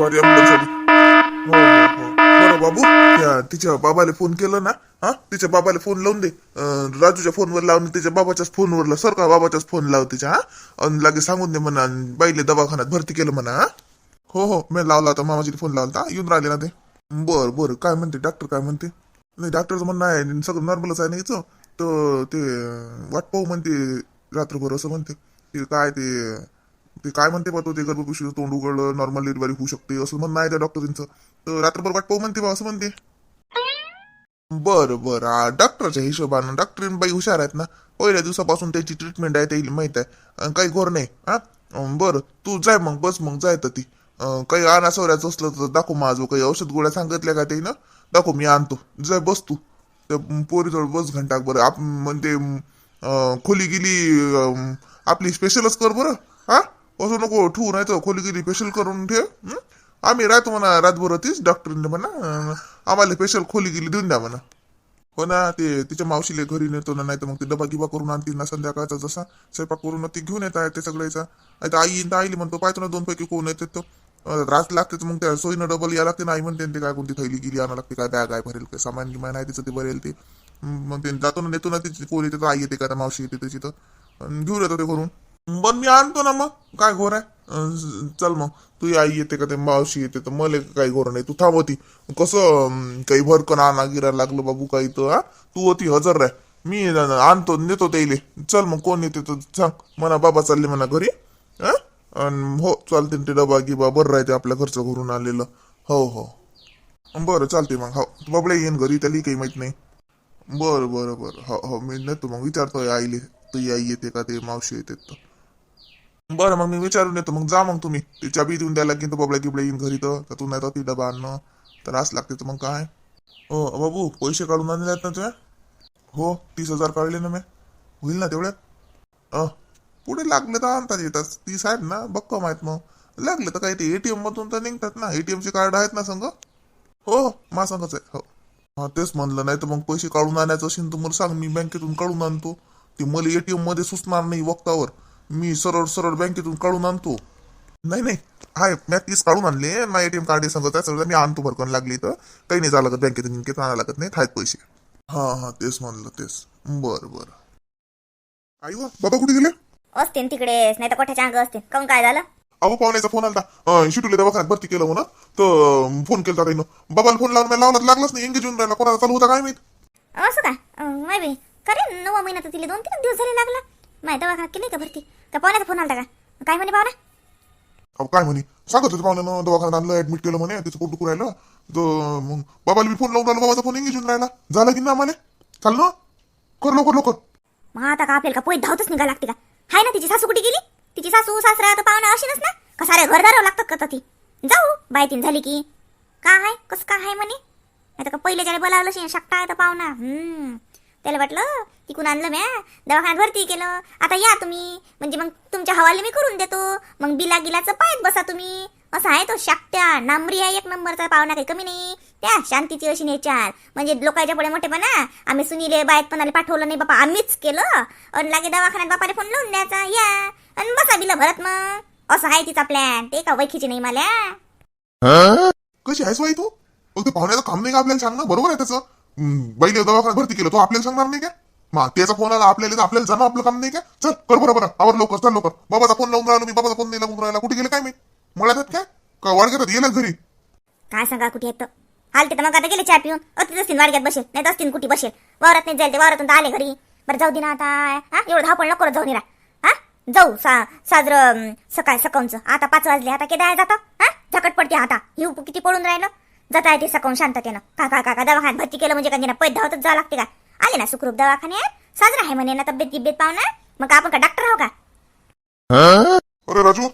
वारी ambulance हो हो हो. बरं बाबू त्या तिच्या बाबाला फोन केलं ना? हा? तिच्या बाबाला फोन लावून दे. अं, राजूच्या फोनवर लावून तिच्या बाबाच्याच फोनवर सर का बाबाच्याच फोन लाव तिच्या हा? आणि लागे सांगून दे म्हणा बाईले दवाखान्यात भरती केलं म्हणा हा? हो हो मी लावला होता मामाजीला फोन लावला होता. येऊन राहिले ना ते. बर बर. काय म्हणते? डॉक्टर काय म्हणते? नाही डॉक्टरचं म्हणणं आहे सगळं नॉर्मलच आहे ना हिचं. तर ते अं, वाट पाहू म्हणते रात्रभर असं म्हणते. ते काय ते ते काय म्हणते बा तो? ते गर्भपिशवीचं तोंड उघडलं नॉर्मल डिलिव्हरी होऊ शकते असं म्हणणं आहे त्या डॉक्टरींचं तर रात्रभर वाट पाहू म्हणते बा असं म्हणते. बरं बरं. डॉक्टरच्या हिशोबानं डॉक्टरीन बाई हुशार आहेत ना? पहिल्या दिवसापासून त्याची ट्रीटमेंट आहे त्याला माहीत आहे. काही घोर नाही हा? बर बरं तू जाय मग बस मग जाय तर ती. काही अनासवऱ्याचं असलं तर दाखव माझं काही औषध गोळ्या सांगितल्या का ते ना दाखव मी आणतो. जाय बस तू. त्या पोरीजवळ बस घंटा बरं. आप म्हणते खोली गेली आपली स्पेशलच कर बरं हा? असं नको ठेवू नाही तर खोली गेली स्पेशल करून ठेव आम्ही राहतो म्हणा रातभर तीच डॉक्टरने म्हणा आम्हाला स्पेशल खोली गेली देऊन द्या म्हणा. हो ना ते तिच्या मावशीले घरी नेतो ना नाही तर मग ते डबा गिबा करून आणतील ना संध्याकाळचा जसा. स्वयंपाक करून ती घेऊन येत आहे ते सगळ्याचा. नाही तर आई येईन तर आईली म्हणतो पाहतो ना दोन पैकी कोण येते तो. अं, रात लागते तर मग त्या सोयीनं डबल या लागते ना आई म्हणते ते काय कोणती थैली गेली आणा लागते काय बॅग आहे भरेल काय सामान गिमान आहे तिचं ते भरेल ते. मग ते जातो ना नेतो ना तिची कोण येते तर आई येते का त्या मावशी येते तिची तर घेऊन येतो ते करून पण मी आणतो ना मग. काय घोर आहे? चल मग. तू आई येते का ते मावशी येते तर मला काही घोर नाही. तू थांब होती. कसं काही भरकन आणा गिरा लागलं बाबू काही तर हा? तू होती हजर राह. मी आणतो नेतो त्याइले. चल मग कोण येते तर सांग. म्हणा बाबा चालले म्हणा घरी. हा? हो चालते ते डबा गिबा. बरं राहते आपल्या घरचं घरून आलेलं. हो हो. बरं चालते मग. हो. बाबडे येईन घरी त्याला काही माहीत नाही. बरं बरं बरं. हो हो. मी नेतो मग. विचारतो आईले. तुझी आई येते का ते मावशी येते तर. बरं मग मी विचारून येतो. मग जा मग तुम्ही. ती चाबी देऊन द्यायला की तर बबड्या गिबड्या येईन घरी तर. तू नाही तर ती डबा आणणं. त्रास लागते तर मग काय? हो बाबू पैसे काढून आणले आहेत ना तुझ्या? हो तीस हजार काढले ना मी. होईल ना तेवढ्यात? अ पुढे लागले तर आणतात येतात. तीस आहेत ना बक्कम आहेत मग. लागले तर काही ते एटीएम मधून तर निघतात ना. एटीएमचे कार्ड आहेत ना संग? हो मा संघच आहे. हो. हा तेच म्हणलं. नाही तर मग पैसे काढून आणायचं असेल तर मला सांग. मी बँकेतून काढून आणतो. ते मला एटीएममध्ये सुचणार नाही वक्तावर. मी सरळ सरळ बँकेतून काढून आणतो. नाही नाही. हाय मी तीस काढून आणले. ना एटीएम कार्ड सांगत आहे सगळं मी आणतो भरकन लागली तर. काही नाही झालं लागत बँकेतून बँकेतून आणायला लागत नाही आहेत पैसे. हा हा तेच म्हणलं तेच. बरं बरं. आई वा बाबा कुठे गेले? असतील तिकडेच नाही तर कोठ्याच्या अंग असतील काऊन काय झालं? अहो पाहुण्याचा फोन आलता. शिटूले दवाखान्यात भरती केलं म्हणून. तर फोन केला ताईनं बाबाला फोन लावून लावला लागलाच नाही. एंगेज होऊन राहिला. कोणाला चालू होता काय माहीत? असं का अं, माय बी करे नवा महिना तर तिला दोन तीन दिवस झाले लागला. माय दवाखान्यात केली का भरती? का पाहुण्याचा फोन आलता का? काय म्हणे पाहुणा? अहो काय म्हणे? सांगत होते पाहुण्यानं दवाखान्यात आणलं ऍडमिट केलं म्हणे त्याचं पोट दुखू राहिलं. तर मग बाबाला मी फोन लावून राहिलो बाबाचा फोन होऊन राहिला. झालं की ना आम्हाला? चाल ना. कर लवकर लवकर. मग आता का आपल्याला का पोईत धावतच निघा लागते का? हाय ना तिची सासू कुठे गेली? तिची सासू सासरा तर पाहुणा अशीनच ना. का सारे घरदारावं लागतात का तर ती? जाऊ बायतीन झाली की. का हाय? कस का हाय म्हणे? आता का पहिले ज्याला बोलावलं शे शकता आहे तर पाहुणा. हम्म. त्याला वाटलं तिकून आणलं म्या. दवाखान्यात भरती केलं. आता या तुम्ही. म्हणजे मग तुमच्या हवाले मी करून देतो. मग बिला गिलाचं पायत बसा तुम्ही. असं आहे तो शाक्त्या. नांबरी आहे एक नंबरचा. पाहुणा काही कमी नाही. त्या शांतीची अशी नेचार. म्हणजे लोकांच्या पुढे मोठेपणा. आम्ही सुनीले बायतपणाला पाठवलं नाही बापा. आम्हीच केलं. आणि लागे दवाखान्यात बापाने फोन लावून द्यायचा. या. आणि बसा बिला भरत मग. असं आहे तिचा प्लॅन ते का वैखीची नाही मला. कशी आहेस बाई तू? ते पाहुण्याचं काम नाही का आपल्याला सांगणं? बरोबर आहे त्याचं. बाईले दवाखान्यात भरती केलं. तो आपल्याला सांगणार नाही का मग त्याचा फोन आला आपल्याला आपल्याला जाणं आपलं काम नाही का? चल कर बरं बरं. आवर लवकर चल लवकर. बाबाचा फोन लावून राहिलो मी बाबाचा फोन नाही लावून राहिला. कुठे गेले काय मी मला काय? का वाडग्यात गेला घरी. काय सांगा कुठे येतं हाल ते मग आता गेले चहा पिऊन. अतिच असतील वाडग्यात बसेल. नाही तर असतील कुठे बसेल. वावरात नाही जाईल ते वावरातून आले घरी. बरं जाऊ दे ना आता. हा? एवढं धावपळ नको जाऊ निरा हा? जाऊ सा साजरं सकाळ सकाळचं. आता पाच वाजले आता केदा जातं? हा? झकट पडते आता. हिव किती पडून राहिलं. जाता येते सकाळून शांततेनं. का का का का? दवाखान्यात भरती केलं म्हणजे का पैद धावतच जावं लागते का? आले ना सुखरूप दवाखान्यात? साजरा आहे म्हणे ना तब्येत गिब्येत पाहुणा. मग आपण का डॉक्टर आहो का? अरे राजू?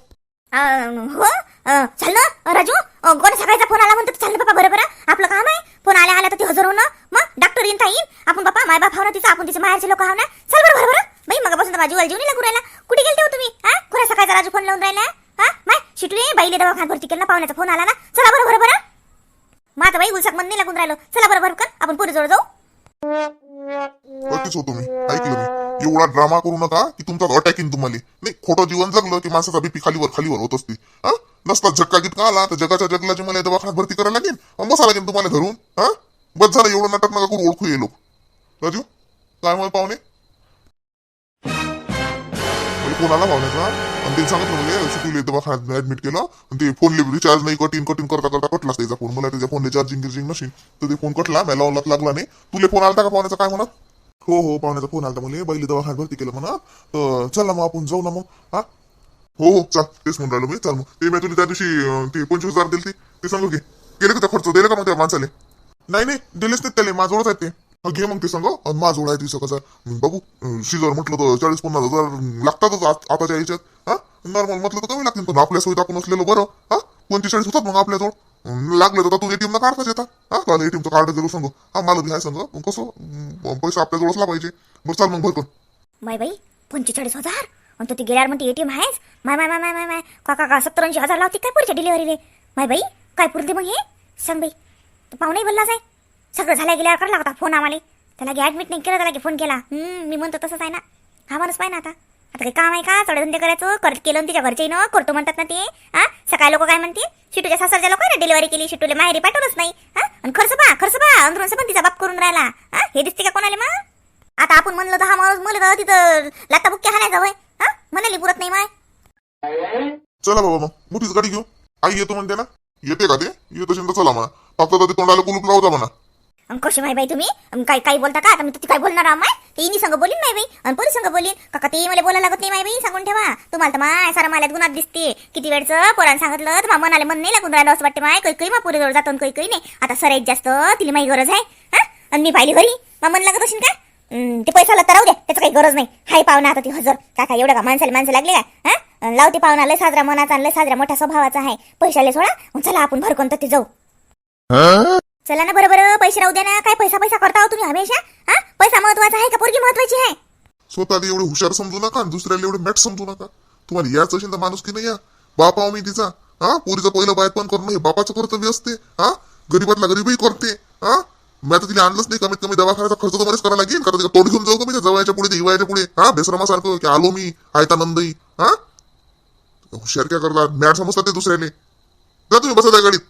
अं, हो? अं, चाल ना राजू. अं, कोण सकाळचा फोन आला म्हणतो चाल बाबा बरोबर. आपलं काम आहे. फोन आल्या आल्या तर ती हजर होणं. मग डॉक्टर येईन येईन. आपण बापा माय बाप ना तिचं आपण तिचे माहेरचे लोक हाव ना. चल बरं बरोबर बाई मग बसून माझी वाल जेवणी लागू राहिला कुठे गेलते हो तुम्ही? हा? कोणा सकाळचा राजू फोन लावून राहिला. हा? माय शिटली बाईले दवाखान्यात भरती केलं ना पाहुण्याचा फोन आला ना. चला बरं बरं बरं. मग आता बाई उलसाक मन नाही लागून राहिलो. चला बरं बरं कर. आपण पुढे जवळ जाऊ. बघतेच होतो मी ऐकलं मी. एवढा ड्रामा करू नका की तुमचा अटॅक येईन तुम्हाला. नाही खोटं जीवन जगलं की माणसाचा बीपी खालीवर खालीवर होत असते. हा? नसता झटका गिटका आला तर जगाच्या जगलाची मला दवाखान्यात भरती करायला लागेल बसा लागेल तुम्हाला धरून हा? बस झालं एवढं नाटक नका करून ओळखू ये लोक. राजू काय मग पाहुणे? कोणाला आला पाहुण्याचा. आणि ते सांगितलं म्हणजे शिकवले दवाखान्यात ऍडमिट केलं. आणि ते फोनले रिचार्ज नाही कटिंग कटिंग करता करता कटलाच त्याचा फोन मला त्याच्या फोनले चार्जिंग गिर्जिंग नसेल तर ते फोन कटला मला लावला लागला नाही. तुले फोन आला का पाहुण्याचा? काय म्हणत हो हो पाहुण्याचा फोन आला मला बैली दवाखान्यात भरती केलं म्हणा. तर ना मग आपण जाऊ ना मग. हा? हो हो चाल. तेच म्हणून राहिलो मी. चाल मग. ते मी तुला त्या दिवशी अं, ते पंचवीस हजार दिली ते सांगू घे. केले का त्या खर्च? दिले का मग त्या माणसाले? नाही नाही. दिलेच नाही त्याला. माझोडच आहेत ते. हा, घे मग ते सांग आणि आहे दिवस कसं मग बाबू अं, शिजर म्हटलं तर चाळीस पन्नास हजार लागतातच आत- आताच्या याच्यात. हा? नॉर्मल म्हटलं तर कमी लागतील. पण आपल्या सोयीत आपण असलेलं बरं. हा? पंचेचाळीस होतात मग आपल्याजवळ? लागलं तर तू एटीएम काढताच येतात हा तुला एटीएमचं कार्ड जरूर सांग. हा मला बी आहे सांग मग कसं? अं, पैसा आपल्याजवळ असला पाहिजे बरं चाल मग भरकन बाई बाई पंचेचाळीस हजार? आणि तू ती गेल्यावर म्हणते एटीएम आहेस माय माय माय माय माय माय. का का का सत्तर ऐंशी हजार लावते काय पुढच्या डिलिव्हरीले माय बाई काय पुरते मग हे? सांग बाई. तू पाहुणे बोललाच आहे. सगळं झाल्या गेल्यावर करायला लागता फोन आम्हाला. त्याला ॲडमिट नाही केलं त्याला फोन केला? हम्म, मी म्हणतो तसंच आहे ना. हा माणूस पाहिजे ना आता. आता काही काम आहे का? चढधंदे करायचं करत केलं आणि तिच्या घरचे न करतो म्हणतात ना ते. हा? सकाळी लोक काय म्हणते शिटूच्या सासरच्या लोकांना डिलिव्हरी केली शिटूले माहेरी पाठवलंच नाही. हा? आणि खर्च पा खर्च पा अंदरून पण तिचा बाप करून राहिला. हा? हे दिसते का कोणाला मग? आता आपण म्हणलं तर हा माणूस म्हणलं तर तिथं लाता बुक्के हाणायचा होय. हा? म्हणाली पुरत नाही माय. चला बाबा मग मोठीच गाडी घेऊ. आई येतो म्हणते ना. येते का ते? येत असेल तर चला म्हणा. फक्त ते तोंडाला कुलूप लावता म्हणा. कशी माय बाई तुम्ही? काय काय बोलता का? आता मी तुझी काय बोलणार आम्ही ते इनी संग बोलीन माय बाई. आणि पोरी संग बोलीन. काका ते मला बोलायला लागत नाही माय बाई सांगून ठेवा. तुम्हाला तर माय सारा माल्यात गुणात दिसते. किती वेळचं पोरानं सांगितलं तर मनाला मन नाही लागून राहिलं असं वाटते माय. काही काही मा पोरीजवळ जातो आणि काही काही नाही. आता सराईत जास्त तिला माही गरज आहे. हा? आणि मी पाहिली घरी. मा मन लागत असेल का? ते पैसाला तर राहू द्या त्याचं काही गरज नाही. हाय पाहुणा आता ती हजर. काका एवढं का? माणसाला माणसं लागले का हा? लावते पाहुणा लय साजरा मनाचा लय साजरा मोठ्या स्वभावाचा आहे. पैशाले सोडा. चला आपण भरकून तर ते जाऊ. चला ना बरोबर पैसे राहू द्या ना. काय पैसा पैसा करता हो तुम्ही हमेशा? हा? पैसा महत्त्वाचा आहे का? पोरगी महत्वाची आहे. स्वतःला एवढे हुशार समजू नका आणि दुसऱ्याला एवढे मॅट समजू नका. तुम्हाला याच असेल तर माणूस की नाही या? बापा मी तिचा. हा? पोरीचं पहिलं बायत पण करणं हे बापाचं कर्तव्य असते. हा? गरीबातला गरीबही करते. हा? मी आता तिला आणलंच नाही. कमीत कमी दवाखान्याचा खर्च तुम्हालाच मलाच करायला लागेल कारण तोड घेऊन जाऊ का मी? त्या जवळच्या पुढे त्या हिवाळ्याच्या पुढे. हा? बेसरमासारखं की आलो मी. आयता नंदई. हा? हुशार काय करतात मॅट समजतात ते दुसऱ्याले. जा तुम्ही बसा त्या गाडीत.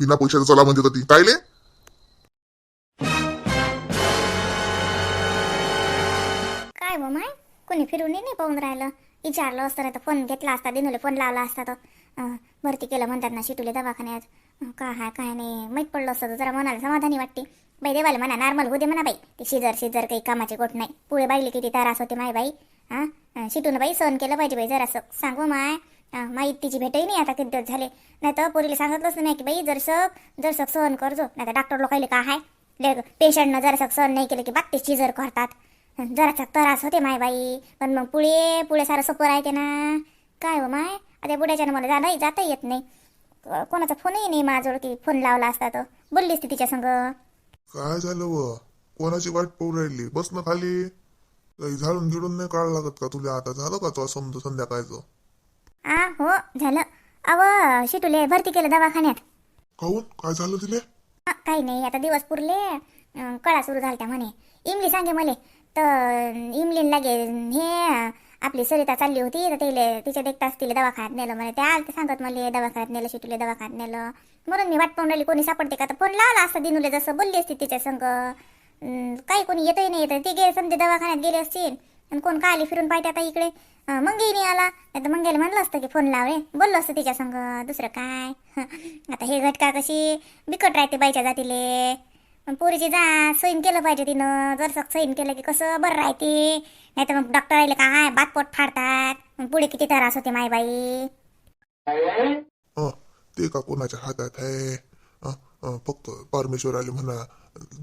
बिना पैशाचं चला म्हणते होती कायले काय बा हो माय? कोणी फिरून नाही पाहून राहिलं? विचारलं असतं तर फोन घेतला असता दिनूले फोन लावला असता तर. अं, भरती केलं म्हणतात ना शिटूले दवाखान्यात. अं, काय हाय काय नाही. माहीत पडलं असतं तर जरा मनाला समाधानी वाटते. बाई देवाला म्हणा नॉर्मल होते म्हणा बाई. ते शिजर शिजर काही कामाची गोट नाही. पुढे बाईले किती त्रास होते माय बाई. हा शिटून बाई सहन केलं पाहिजे बाई जरासं. सांगू माय अं, माई तिची भेटही नाही आता किती दिवस झाले. नाही तर पोरीला सांगितलंच नाही की बाई जर सक जर सक सहन करजो नाही तर डॉक्टर लोकायले काय आहे पेशंटनं जरासक सहन नाही केलं की बाग शिजर करतात. जरासा त्रास होते माय बाई. पण मग पुढे पुढे सारं सोपं राहते ना. काय हो माय? आता बुड्याच्यानं मला जाणं जाता येत नाही. कोणाचा फोनही नाही माझ्याजवळ की फोन लावला असता तर. बोललीस ती तिच्या संग. काय झालं व? कोणाची वाट पाहू राहिली? बस ना खाली. काही झाडून गिडून नाही काढ लागत का तुला? आता झालं का तो समजा संध्याकाळचं? आ हो झालं. अव शिटूले भरती केलं दवाखान्यात. काहून काय झालं तिले? काही नाही आता दिवस पुरले. अ, कळा सुरू झालत्या म्हणे. इमली सांगे मले. तर इमलीन लागे हे अ, आपली सरिता चालली होती तर तिले तिच्या देखताच तिला दवाखान्यात नेलं म्हणे. त्या आलते सांगत मला दवाखान्यात नेलं शिटूले दवाखान्यात नेलं. म्हणून मी वाट पाहून राहिली कोणी सापडते का? तर फोन लावला असता दिनूले जसं बोलली असती तिच्या संग. अं, काही कोणी येतही नाही येत ते गेले समजे दवाखान्यात गेले असतील. आणि कोण काय आली फिरून पाहिजे आता इकडे? मग नाही आला. नाही तर मंगेला म्हणलं असतं की फोन लावले बोललो असतं तिच्या संग. दुसरं काय? आता हे घटका कशी बिकट राहते बाईच्या जातीले. पण पोरीची जा सैन केलं पाहिजे तिनं. जर सैन केलं की कसं बरं राहते. नाही तर मग डॉक्टर आले काय बातपोट फाडतात. मग पुढे किती त्रास होते माय बाई. अं, ते का कोणाच्या हातात आहे? अं, अं, फक्त परमेश्वर आले म्हणा.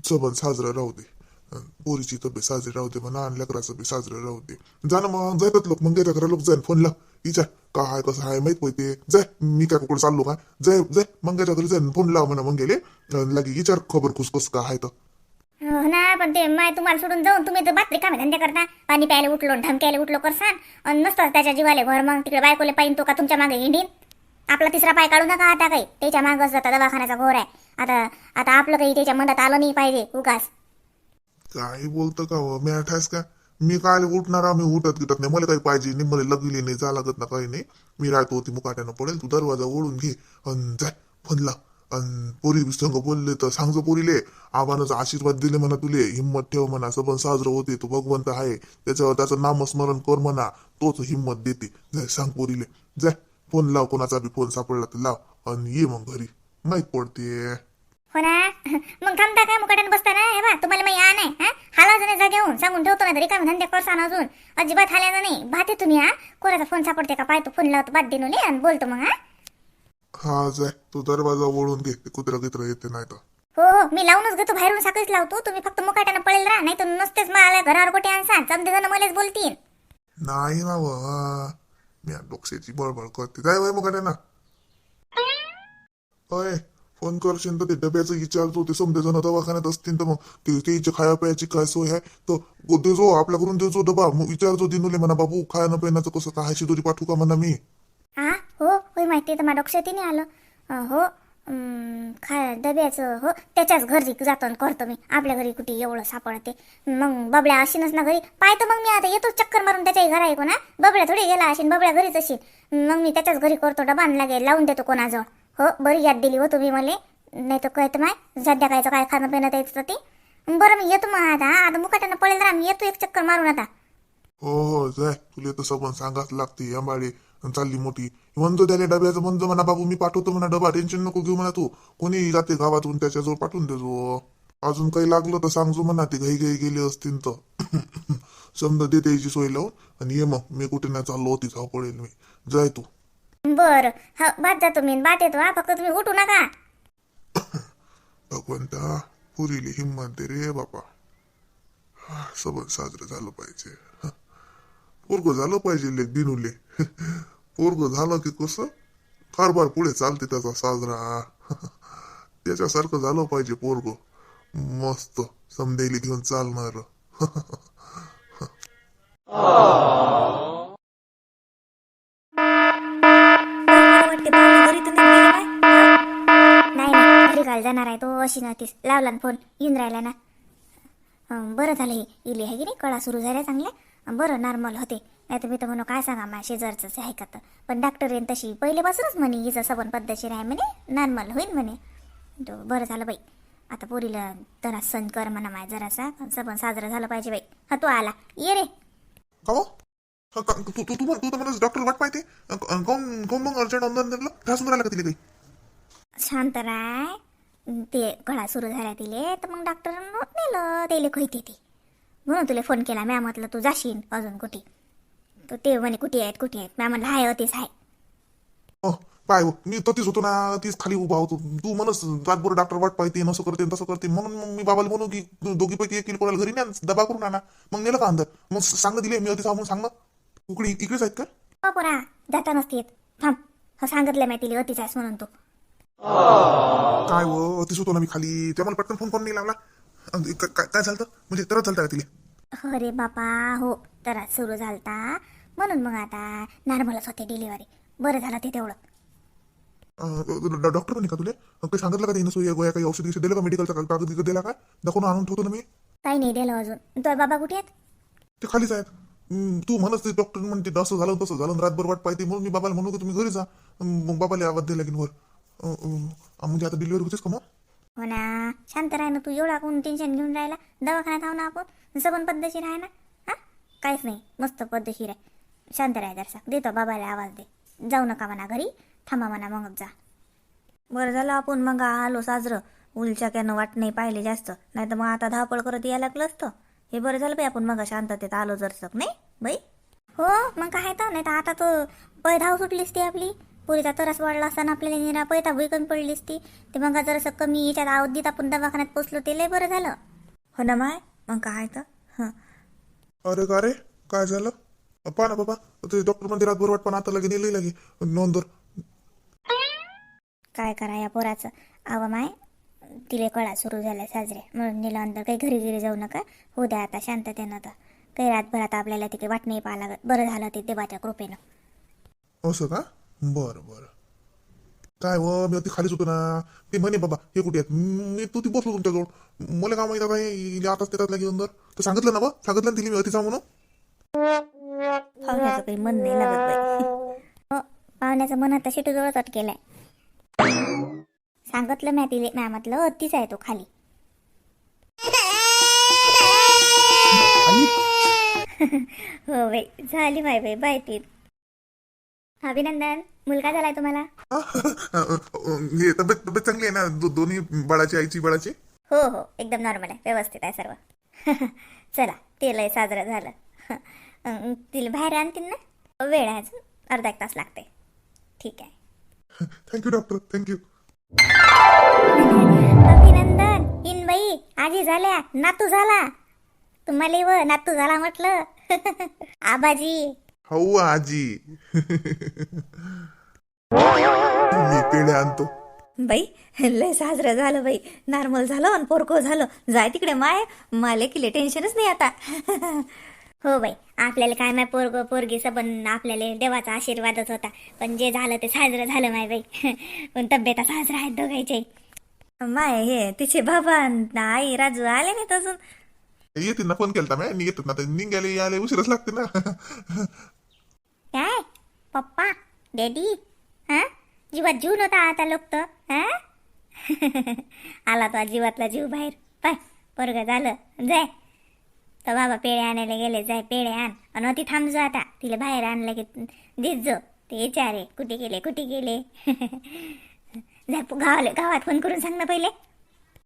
सबन साजरं राहू दे. पोरीची तब्येत साजरी राहू दे म्हणा आणि लेकराचं बी साजरं राहू दे. जा मग जातात लोक मग घरा लोक जाईन फोन लाव विचार काय आहे कसं आहे माहीत पाहिजे जाय मी काय कुठे चाललो का जाय जाय मंग्याच्या घरी जाईन फोन लाव म्हणा मग गेले. लागे विचार खबर खुसखुस का हाय तर हो ना पण ते माय तुम्हाला सोडून जाऊन तुम्ही तर बात्री कामे धंदे करता. पाणी प्यायला उठलो धमक्याला उठलो करसान. आणि नसतं त्याच्या जीवाले भर मग तिकडे बायकोले पाहिन तो का तुमच्या मागे हिंडीन? आपला तिसरा पाय काढू नका आता काही. त्याच्या मागच जाता दवाखान्याचा घोर आहे. आता आता आपलं काही त्याच्या मनात आलं नाही पाहिजे उगास काय बोलतं का हो? मी आठायस का? मी काल उठणार आम्ही उठत गिटत नाही. मला काही पाहिजे नाही. मला लगली नाही जा लागत ना काही नाही. मी राहतो होती मुकाट्यानं पडेल. तू दरवाजा ओढून घे. अन जाय फोन लाव. अन पोरी संग बोलले तर सांगजो पोरीले. आव्हानाचा आशीर्वाद दिले म्हणा तुले. हिंमत ठेव म्हणा. सबन साजरं होते. तो भगवंत आहे. त्याच्यावर त्याचं नामस्मरण कर म्हणा. तोच हिंमत देते. जाय सांग पोरीले. जाय फोन लाव. कोणाचा बी फोन सापडला तर लाव. आणि ये मग घरी. माहीत पडते हो ना? मग थांबता काय मुकाट्यानं बसता ना हे बा तुम्हाला मग या नाही हा? हाला जण जागेहून सांगून ठेवतो ना तरी काम धंदे करसान अजून. अजिबात हाल्यानं नाही. भाते तुम्ही हा? कोणाचा फोन सापडते का? पाहतो फोन लावतो बाद देनुले आणि बोलतो मग हा? हा जाय तू दरवाजा ओढून घे कुत्रा गित्र येते नाही तर. हो हो मी लावूनच घेतो बाहेरून साखळीच लावतो. तुम्ही फक्त मुकाट्यानं पळेल राहा नाही तर नुसतेच मला घरावर कोठे आणसान. समजे जण मलाच बोलतील. नाही ना व मी डोक्याची बळबळ करते. काय वय मग ना अय फोन करशील तर ते डब्याचं विचारतो ते समजे जण दवाखान्यात असतील तर मग ते त्याची खाया प्यायची काय सोय आहे? तर देजो आपल्याकडून देजो डबा. मग विचारतो दिनुले म्हणा बाबू खायनं पिण्याचं कसं? काय शिदोरी पाठवू का म्हणा मी? हा हो होय माहिती तर माझ्या डोक्यात नाही आलं. हो अं, खा डब्याचं हो त्याच्याच घरी जातो आणि करतो मी. आपल्या घरी कुठे एवढं सापडते. मग बबड्या अशीनच ना घरी. पाहतो मग मी आता येतो चक्कर मारून. त्याच्याही घरा ऐकू ना बबड्या थोडी गेला असेल बबड्या घरीच असेल मग मी त्याच्याच घरी करतो डबा आणि लागे लावून देतो कोणाजवळ. हो बरी याद दिली हो तुम्ही मला. नाही तर कळतं माय संध्याकाळचं काय खाणं पिणं द्यायचं ते. बरं मी येतो मग आता आता मुकाट्यानं पळेल ना मी येतो एक चक्कर मारून आता. हो हो जाय तुला तसं पण सांगाच लागते अंबाडी चालली मोठी म्हणतो त्याला डब्याचं म्हणतो म्हणा बाबू मी पाठवतो म्हणा डबा टेन्शन नको घेऊ म्हणा तू. कोणी जाते गावातून त्याच्याजवळ पाठवून देजो अजून काही लागलं तर सांगजो म्हणा ते घाई घाई गेले असतील तर. समजा दे त्याची सोय लावून आणि ये मग मी कुठे नाही चाललो होती जाऊ पडेल मी. जाय तू. बरं. हा बाद जातो मी. बाट येतो हा. फक्त तुम्ही उठू नका. भगवंता पुरीली हिंमत दे रे बापा. सबन साजरं झालं पाहिजे. पोरगं झालं पाहिजे लेक दिनुले. पोरगं झालं की कसं? कारभार पुढे चालते त्याचा साजरा. त्याच्यासारखं झालं पाहिजे पोरग. मस्त समदेली घेऊन चालणार मला वाटते पाहुणे घरी तर नाही गेले बाय. नाही घाल जाणार आहे तो अशी नव्हतीस लावला ना फोन येऊन राहिला ना. बरं झालं हे इली आहे की नाही? कळा सुरू झाल्या चांगल्या. बरं नॉर्मल होते. नाही तर मी तर म्हणू काय सांगा माझ्या शेजारचंच आहे का तर? पण डॉक्टर येईन तशी. पहिलेपासूनच म्हणे हिचं सबन पद्धतशीर आहे म्हणे नॉर्मल होईल म्हणे. तो बरं झालं बाई. आता पोरीला जरा सण कर म्हणा माय जरासा. सबन साजरा झालं पाहिजे बाई. हा तू आला. ये रे. हो? का- तू तू तू तू तर म्हणा डॉक्टर वाट पाहिजे कोण कोण मग अर्जंट ऑनलाईन दिलं त्रास राहिला का तिला काही? शांत राय ते गळा सुरू झाला तिले तर मग डॉक्टरांना नेलं त्याला खैते ते. म्हणून तुला फोन केला मॅ म्हटलं तू जाशील अजून कुठे? तर ते म्हणे कुठे आहेत कुठे आहेत? मॅ म्हणलं हाय हाय. अह, पाय हो, मी तर तीच होतो ना तीच खाली उभा होतो. तू म्हणस रातभर डॉक्टर वाट पाहते नसं करते न तसं करते. म्हणून मग मी बाबाला म्हणू की दोघीपैकी एक कोणाला घरी न्या दबा करून आणा. मग नेलं का अंदर? मग सांग दिले मी होती म्हणून सांग ना. उकडी इकडेच आहेत का? हो पोरा जाता नसते येत थांब. हा सांगितलं मी तिला अतिच आहेस म्हणून तू. काय हो तीच होतो ना मी खाली. त्या मला पटकन फोन करून नाही का- काय काय झालं म्हणजे तरच झालं का तिला? अरे बापा हो तर सुरू झालता. म्हणून मग आता नॉर्मलच होते डिलिव्हरी बरं झालं ते तेवढं. अं, डॉ- डॉक्टर म्हणे का तुला? काही सांगितलं का सोय गोया काही औषधी दिलं का? मेडिकलचा कागद बिगद दिला का? दाखवून आणून ठेवतो ना मी. काही नाही दिलं अजून. तो बाबा कुठे आहेत? ते खालीच आहेत. हम्म, तू म्हणत ते डॉक्टर म्हणते असं झालं तसं झालं रातभर वाट पाहिजे म्हणून मी बाबाला म्हणू की तुम्ही घरी जा. मग बाबाला आवाज द्यायला लागेल वर अं, म्हणजे आता डिलिव्हरी होतेच का मग? हो ना. शांत राह ना तू एवढा कोण टेन्शन घेऊन राहिला? दवाखान्यात आहो ना आपण. सबन पद्धतशीर आहे ना? हा? काहीच नाही. मस्त पद्धतशीर आहे. शांत राह जरसा देतो बाबाला आवाज दे. जाऊ नका म्हणा घरी. थांबा म्हणा मग जा. बरं झालं आपण मग आलो साजरं. उलचाक्यानं वाट नाही पाहिले जास्त. नाही तर मग आता धावपळ करत यायला लागलं असतं. हे बरं झालं बाई आपण मग शांततेत आलो जरसक नाही बाई? हो मग काय तर. नाही तर आता तो पै धाव सुटलीस ती आपली. पुरीचा तरस वाढला असताना आपल्याला निरा पैता भुई कमी पडलीस ती ते मग जरासं कमी याच्यात अवधीत आपण दवाखान्यात पोचलो ते लय बरं झालं. हो ना माय? मग काय तर? हं. अरे का रे? काय झालं? पहा ना बाबा ते डॉक्टर रातभर वाट पण आता लगे नेलं लगे. नोंदवर काय करा या पोराचं? अव माय तिले कळा सुरू झाल्या साजरे. म्हणून नेलं अंदर काही घरी घरी जाऊ नका. हो द्या आता शांततेनं तर काही रातभर आता आपल्याला तिथे वाट नाही पाहा लागत. बरं झालं ते देवाच्या कृपेनं. असं का? बरं बरं. काय व? मी ती खालीच होतो ना. ते म्हणे बाबा हे कुठे आहेत? मी तू ती बसलो तुमच्याजवळ. मला काय माहिती आता हे आताच त्याच्यात घेऊन जर तर सांगितलं ना बा सांगितलं ना तिला मी अतिचा म्हणून. पाहुण्याचं काही मन नाही लागत बाई. हो पाहुण्याचं मन आता शेटूजवळच अटकेलाय. सांगितलं मॅ तिले मॅ म्हटलं अतिच आहे तो खाली. हो बाई झाली माय बाई बाय ती अभिनंदन. मुलगा झालाय तुम्हाला. हा, तब्येत तब्येत चांगली आहे ना? दो- दोन्ही बाळाची आईची बाळाची? हो हो एकदम नॉर्मल आहे. व्यवस्थित आहे सर्व. चला ते लय साजरं झालं. अं, तिला बाहेर आणतील ना? वेळ आहे अजून. अर्धा एक तास लागते ठीक आहे. Thank you doctor thank you अभिनंदन. इन बाई आजी झाल्या. नातू झाला. तुम्हाला व नातू झाला म्हटलं. आबाजी. हो आजी. मी पेढे आणतो. बाई लय साजरं झालं बाई. नॉर्मल झालं आणि पोरको झालं. जाय तिकडे माय. माले किले टेन्शनच नाही आता. हो बाई आपल्याला काय माय पोरग पोरगीचं पण आपल्याला देवाचा आशीर्वादच होता. पण जे झालं ते साजरं झालं माय बाई. पण तब्येता साजरा आहेत दोघायचे माय हे तिचे बाबा आई राजू आले नाहीत अजून. येतील ना फोन केलता मी येतात ना. निघाले यायला उशीरच लागते ना. काय? पप्पा डॅडी हा? जीवात जीव नव्हता आता लोक तर हा? आला तो आज जीवातला जीव बाहेर. पाय पोरग झालं. जाय. तर बाबा पेढे आणायला गेले जाय पेढे आण. आणि ती थांबजो आता. तिला बाहेर आणलं की देत जो. ते विचारे कुठे गेले कुठे गेले? जाय गावाले गावात फोन करून सांग ना पहिले.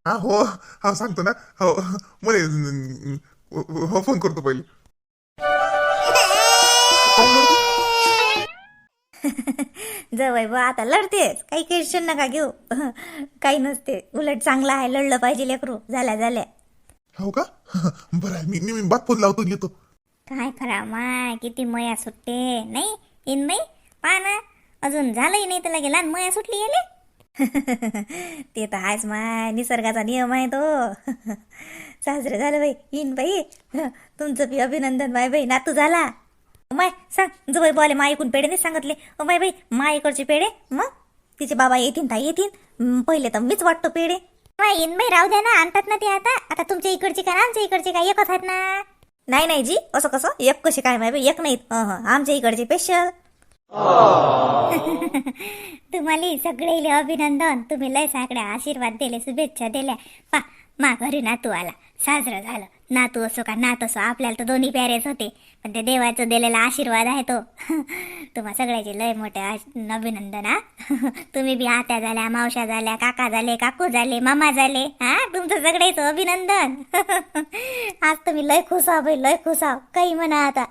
हा हो. हा सांगतो ना. हो. मला हो, हो, हो फोन करतो पहिले. जवळ बा आता लढतेच. काही टेन्शन नका घेऊ. काही नसते. उलट चांगलं आहे लढलं पाहिजे लेकरू. झाल्या झाल्या. हो का? बरं आहे मी मी बात फोन लावतो येतो. काय फरा माय किती मया सुटते. नाही इन बाई. पहा ना अजून झालंही नाही तर लगे लहान मया सुटली गेले ते तर आहेच माय. निसर्गाचा नियम आहे तो. साजरं झालं बाई. येईन बाई. तुमचं बी अभिनंदन माय बाई नातू झाला. माय सांग. जो बाई बोले माय ऐकून पेढे नाही सांगितले. माय बाई मा इकडचे पेढे? मग? तिचे बाबा येतील ताई येतील पहिले तर मीच वाटतो पेढे. येईन बाई राहू द्या ना. आणतात ना ते आता. आता तुमच्या इकडचे काय आमच्या इकडचे काय एकच आहेत ना. नाही नाही जी. असं कसं? एक कसे काय माय बाई? एक नाहीत. आमच्या इकडचे स्पेशल तुम्हाला सगळे अभिनंदन. तुम्ही लय सगळ्या आशीर्वाद दिले शुभेच्छा दिल्या. पा मा घरी नातू आला. साजरं झालं. नातू असो का नात असो आपल्याला तर दोन्ही प्यारेच होते. पण ते देवाचं दिलेला आशीर्वाद आहे तो. तुम्हा सगळ्याचे लय मोठे अभिनंदन हा. तुम्ही बी आत्या झाल्या मावश्या झाल्या काका झाले काकू झाले मामा झाले हा. तुमचं सगळ्याचं अभिनंदन. आज तुम्ही लय खुश आहो लय खुश आहो काही म्हणा आता.